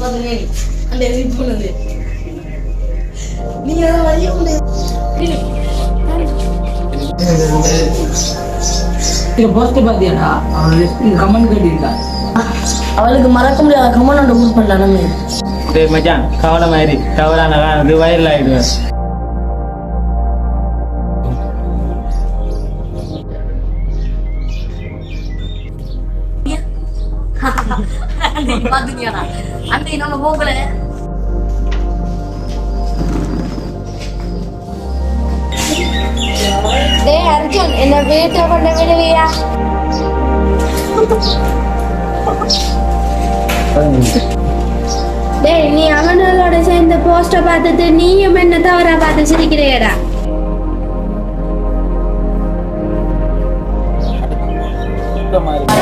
அந்த இது போனது நீங்க அதை வழிய கொண்டு போஸ்ட் பாத்தியாடா? கமெண்ட் கட்டியிருக்கான் அவளுக்கு மறக்க முடியாத கமன் ஒன்று ஊர் பண்ணலாம் டேய் மச்சான் கவலை மாதிரி காரணத்துக்கு வைரல் ஆயிடுவேன். போகல. டேய் அர்ஜுன் என்ன வீட்டை கொண்டு விடுவியா? டேய் நீ அவனோட சேர்ந்து போஸ்டர் பார்த்துட்டு நீயும் என்ன தவறா பார்த்து சிரிக்கிறியடா?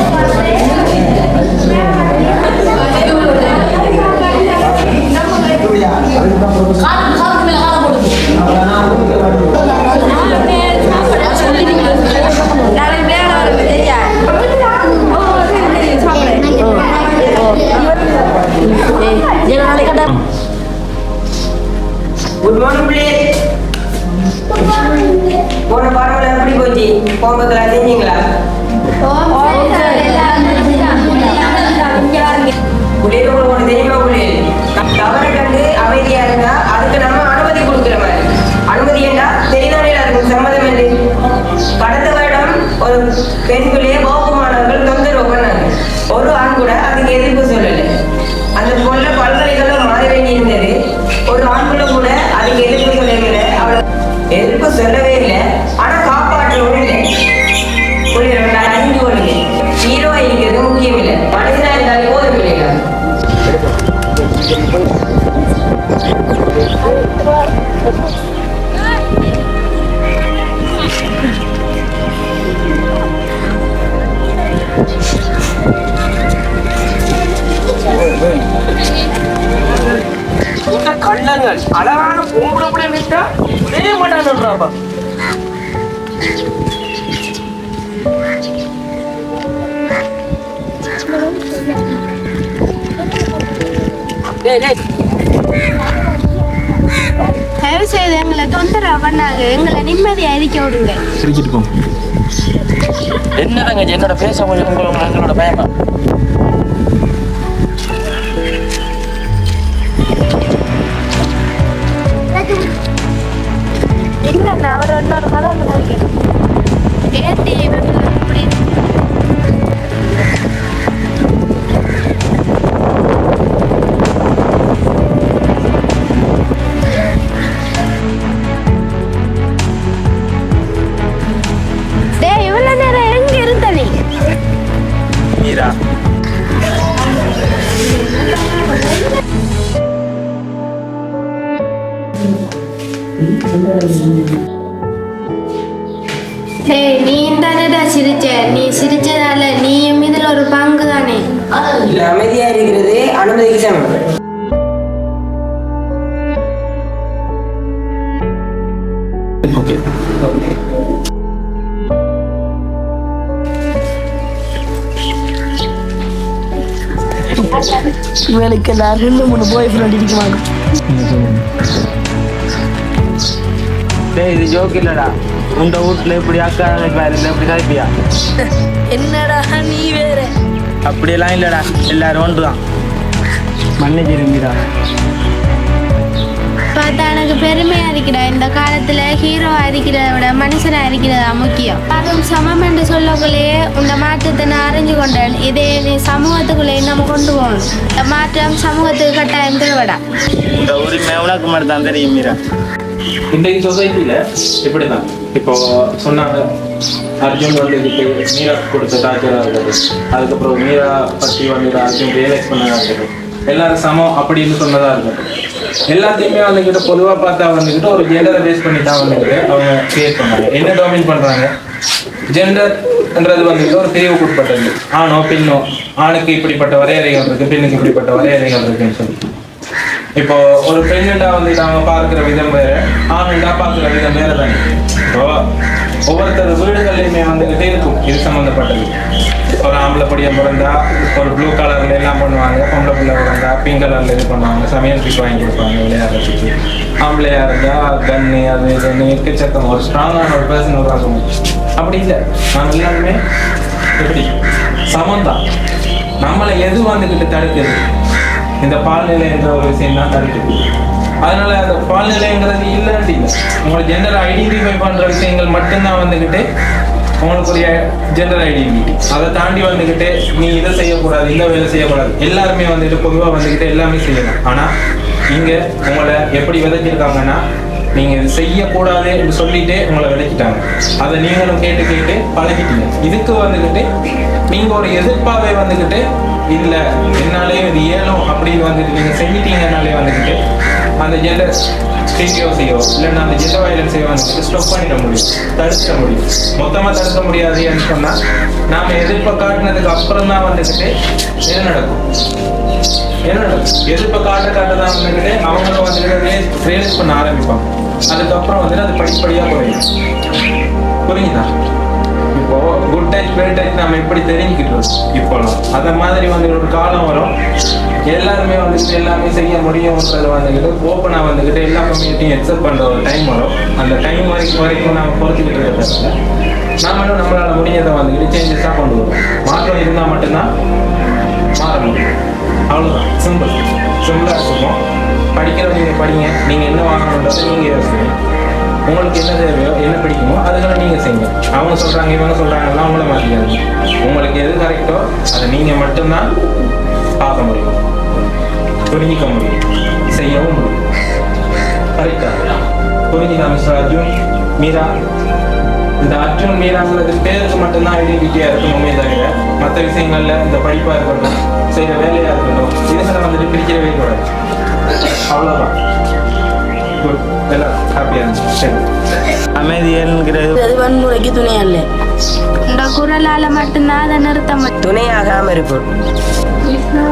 காலம் காலம் மேல காலம் போடுது பெண்களே கோபமானவர்கள் தொந்தரவு பண்ணாங்க ஒரு ஆண் கூட அதுக்கு எதிர்ப்பு சொல்லலை. அந்த பொண்ணை பல்கலைக்கழகம் மாற வேண்டியிருந்தது. ஒரு ஆண் கூட அதுக்கு எதிர்ப்பு சொல்லவில்லை அவள் எதிர்ப்பு சொல்லவே இல்லை. டேய் தயவு செய்து எங்களை தொந்தரவு பண்ணாங்க எங்களை நிம்மதியா இருக்க விடுங்க சிரிச்சிட்டு போங்க என்னதாங்க என்னோட பேச கொஞ்சம் உங்களோட பயமா இல்ல அவர் இன்னொரு டேய் நீ தானடா சிரிச்ச நீ சிரிச்சதால நீயும் இதில் ஒரு பங்கு தானே அமைதியா இருக்கிறது அனுமதிக்கு ஓகே இவனுக்கு நான் ரெண்டு மூணு பாய் ஃப்ரெண்ட் இருக்குமாங்க டேய் இது ஜோக் இல்லடா. உங்க வீட்டுல இப்படி அக்கா பாரு இப்படி சாய்ப்பியா என்னடா நீ வேற. அப்படியெல்லாம் இல்லடா எல்லாரும் ஒன்று தான் மன்னிச்சிரு மீரா பார்த்தா எனக்கு பெருமையா இருக்கிறா இந்த காலத்துல ஹீரோவா இருக்கிறத விட மனுஷனா இருக்கிறதா முக்கியம். அதுவும் சமம் என்று சொல்லக்குள்ளேயே இந்த மாற்றத்தை நான் அறிஞ்சு கொண்டேன். இதே நீ சமூகத்துக்குள்ளே நம்ம கொண்டு போகணும். இந்த மாற்றம் சமூகத்துக்கு கட்டாயம் தேவைடா. இந்த உரிமை உனக்கு மட்டும் தான் தெரியும் மீரா. இன்றைக்கு சொசைட்டில இப்படிதான். இப்போ சொன்னாங்க அர்ஜுன் வந்து மீரா கொடுத்த டார்ச்சரா இருக்குது. அதுக்கப்புறம் மீரா பத்தி வந்து அர்ஜுன் ரியலைஸ் பண்ணதா இருக்குது. எல்லாரும் சமம் அப்படின்னு சொன்னதா இருக்கட்டும் எல்லாத்தையுமே வந்துகிட்ட பொதுவா பார்த்தா வந்துக்கிட்டு ஒரு ஜெண்டரை பேஸ் பண்ணி தான் வந்துக்கிட்டு அவங்க கிரியேட் பண்ணாங்க. என்ன டாமின் பண்றாங்க? ஜெண்டர்ன்றது வந்துட்டு ஒரு பிரிவுக்கு கூட்பட்டது ஆணோ பெண்ணோ ஆணுக்கு இப்படிப்பட்ட வரையறைகள் இருக்கு பெண்ணுக்கு இப்படிப்பட்ட வரையறைகள் இருக்குன்னு சொல்லி. இப்போ ஒரு பெண்ணுண்டா வந்து அவங்க பார்க்குற விதம் வேற ஆணுண்டா பார்க்குற விதம் வேற தானே. இப்போ ஒவ்வொருத்தர் வீடுகள்லையுமே வந்துகிட்டே இருக்கும். இது சம்மந்தப்பட்டது ஒரு ஆம்பளை படியா பிறந்தா ஒரு ப்ளூ கலர்ல எல்லாம் பண்ணுவாங்க. பொம்பளை பிள்ளை பிறந்தா பிங்க் கலர்ல இது பண்ணுவாங்க. சமையல் பிக் வாங்கி கொடுப்பாங்க விளையாடுறதுக்கு. ஆம்பளையா இருந்தா கன்னு அது இதுன்னு எக்கச்சக்கம். ஒரு ஸ்ட்ராங்கான ஒரு பர்சன் உருவாக்கும் அப்படி இல்லை. நம்ம எல்லாருமே எப்படி? சமந்தான் நம்மளை எது வந்துகிட்டு தடுக்குது? இந்த பால்நிலை என்ற ஒரு விஷயம் தான் தடுக்குது அதனால அந்த பால்நிலைங்கிறது இல்லைன்னு இல்லை. உங்களை ஜெண்டர் ஐடென்டிஃபை பண்ற விஷயங்கள் மட்டும்தான் வந்துக்கிட்டு உங்களுக்குரிய ஜெண்டர் ஐடென்டிட்டி அதை தாண்டி வந்துக்கிட்டு நீ இதை செய்யக்கூடாது இந்த வேலை செய்யக்கூடாது. எல்லாருமே வந்துட்டு பொதுவாக வந்துக்கிட்டு எல்லாமே செய்யலாம். ஆனால் இங்கே உங்களை எப்படி விதைச்சிருக்காங்கன்னா நீங்க இது செய்யக்கூடாதுன்னு சொல்லிட்டு உங்களை விளக்கிட்டாங்க அதை நீங்களும் கேட்டு கேட்டு பழகிட்டீங்க. இதுக்கு வந்துக்கிட்டு நீங்க ஒரு எதிர்ப்பாகவே வந்துக்கிட்டு இல்லை என்னாலே இது இயலும் அப்படின்னு வந்துட்டு நீங்க செஞ்சிட்டீங்கனாலே வந்துக்கிட்டு அந்த ஜெண்டர் ஸ்டீரியோஸையோ இல்லைன்னா அந்த ஜெண்டர் வயலன்ஸையோ வந்துட்டு ஸ்டாப் பண்ணிட முடியும். தடுத்துட முடியும். மொத்தமா தடுக்க முடியாதுன்னு சொன்னா நாம எதிர்ப்பை காட்டினதுக்கு அப்புறம் தான் வந்துக்கிட்டு என்ன நடக்கும்? என்ன நடக்கும்? எதிர்ப்பை காட்ட காட்ட தான் வந்துட்டு அவங்க வந்துட்டு ரியலைஸ் பண்ண ஆரம்பிப்பாங்க. அதுக்கப்புறம் வந்துட்டு அது படிப்படியா குறையும். புரியுதா இப்போ குட் டச் பேட் டச் நம்ம எப்படி தெரிஞ்சுக்கிட்டோம்? இப்போலாம் அந்த மாதிரி வந்து ஒரு காலம் வரும். எல்லாருமே வந்துட்டு எல்லாமே செய்ய முடியும்ன்றது வந்துக்கிட்டு ஓப்பனாக வந்துக்கிட்டு எல்லா கம்யூனிட்டியும் எக்ஸப்ட் பண்ணுற ஒரு டைம் வரும். அந்த டைம் வரைக்கும் வரைக்கும் நம்ம பொறுத்துக்கிட்டு இருக்கிறத நாமளும் நம்மளால் முடிஞ்சதை வந்துக்கிட்டு சேஞ்சஸாக கொண்டு வரும் மாற்றம் இருந்தால் மட்டும்தான் மாற முடியும் அவ்வளோதான் சிம்பிள் சிம்பிளாக இருக்கும் படிக்கிறவங்க படிங்க. நீங்கள் என்ன வாங்கணுன்றதை நீங்கள் யோசிக்கணும் உங்களுக்கு என்ன தேவையோ என்ன பிடிக்குமோ அதுகளை நீங்கள் செய்யுங்க. அவங்க சொல்கிறாங்க இவங்க சொல்கிறாங்கன்னா அவங்கள மாற்றிக்காதீங்க உங்களுக்கு எது கரெக்டோ அதை நீங்கள் மட்டும்தான் பார்க்க முடியும். புரிஞ்சிக்க முடியும். செய்யவும் முடியும். கரெக்டா புரிஞ்சுதா மிஸ்டர் அர்ஜுன். மீரா. இந்த அர்ஜுன் மீராங்கிறது பேருக்கு மட்டும்தான் ஐடென்டிட்டியாக இருக்கணுமே தவிர மற்ற விஷயங்களில் இந்த படிப்பாக இருக்கட்டும் செய்கிற வேலையாக இருக்கட்டும் இதுகளை வந்துட்டு பிரிக்கவே கூடாது. அவ்வளோதான் குட் எல்லாம் ஹாப்பியாக இருந்துச்சு சரி அமைதி என்கிறது அது வன்முறைக்கு துணையா இல்லை இந்த குரலால மட்டும்தான் அதை நிறுத்த துணையாகாம இருக்கும்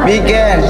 வீக்கெண்ட்